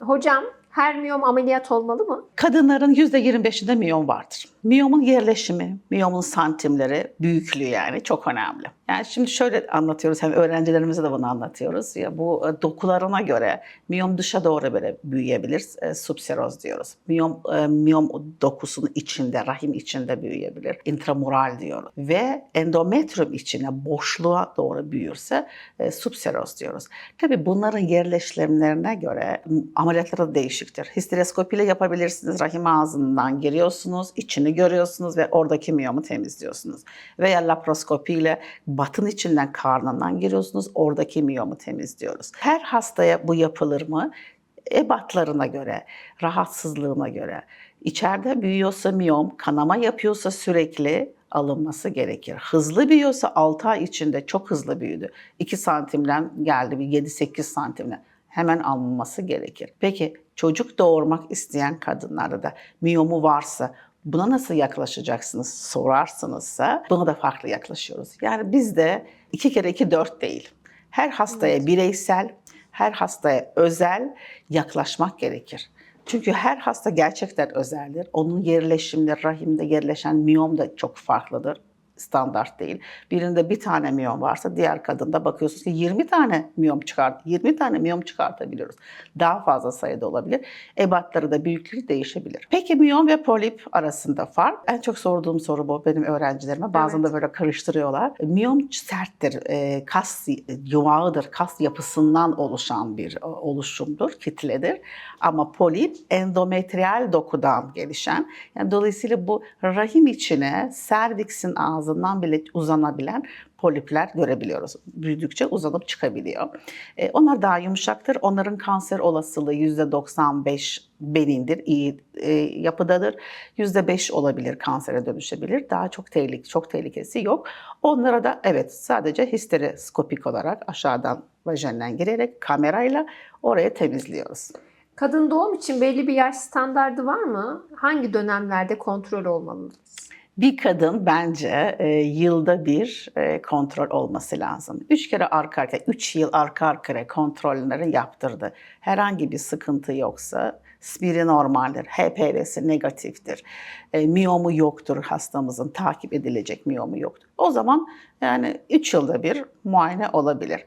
Hocam her miyom ameliyat olmalı mı? Kadınların %25'inde miyom vardır. Miyomun yerleşimi, miyomun santimleri, büyüklüğü yani çok önemli. Yani şimdi şöyle anlatıyoruz, hem öğrencilerimize de bunu anlatıyoruz. Ya bu e, dokularına göre miyom dışa doğru böyle büyüyebilir, e, subseroz diyoruz. Miyom, e, miyom dokusunun içinde, rahim içinde büyüyebilir. intramural diyoruz. Ve endometrium içine, boşluğa doğru büyürse e, subseroz diyoruz. Tabii bunların yerleşimlerine göre ameliyatları da değişiktir. Histeroskopiyle yapabilirsiniz. Rahim ağzından giriyorsunuz, içini görüyorsunuz ve oradaki miyomu temizliyorsunuz. Veya laparoskopiyle batın içinden, karnından giriyorsunuz, oradaki miyomu temizliyoruz. Her hastaya bu yapılır mı? Ebatlarına göre, rahatsızlığına göre. İçeride büyüyorsa miyom, kanama yapıyorsa sürekli alınması gerekir. Hızlı büyüyorsa 6 ay içinde çok hızlı büyüdü. 2 santimden geldi bir 7-8 santimden hemen alınması gerekir. Peki çocuk doğurmak isteyen kadınlarda da miyomu varsa buna nasıl yaklaşacaksınız sorarsınızsa buna da farklı yaklaşıyoruz. Yani bizde 2 kere 2 4 değil. Her hastaya bireysel, her hastaya özel yaklaşmak gerekir. Çünkü her hasta gerçekten özeldir. Onun yerleşimleri, rahimde yerleşen miyom da çok farklıdır. Standart değil. Birinde bir tane miyom varsa diğer kadında bakıyorsunuz ki 20 tane miyom çıkart, 20 tane miyom çıkartabiliyoruz. Daha fazla sayıda olabilir. Ebatları da büyüklüğü değişebilir. Peki miyom ve polip arasında fark? En çok sorduğum soru bu benim öğrencilerime. Bazen de böyle karıştırıyorlar. Miyom serttir, e, kas yuvağıdır, kas yapısından oluşan bir e, oluşumdur, kitledir. Ama polip endometriyal dokudan gelişen. Yani dolayısıyla bu rahim içine serviksin ağzından bile uzanabilen polipler görebiliyoruz. Büyüdükçe uzanıp çıkabiliyor. E, onlar daha yumuşaktır. Onların kanser olasılığı %95 benindir, iyi e, yapıdadır. %5 olabilir kansere dönüşebilir. Daha çok tehlik, çok tehlikesi yok. Onlara da evet sadece histeroskopik olarak aşağıdan vajinden girerek kamerayla oraya temizliyoruz. Kadın doğum için belli bir yaş standardı var mı? Hangi dönemlerde kontrol olmalı? Bir kadın bence e, yılda bir e, kontrol olması lazım. Üç kere arka arkaya, üç yıl arka arkaya kontrolleri yaptırdı. Herhangi bir sıkıntı yoksa spiri normaldir, HPV'si negatiftir, e, miyomu yoktur hastamızın, takip edilecek miyomu yoktur. O zaman yani üç yılda bir muayene olabilir.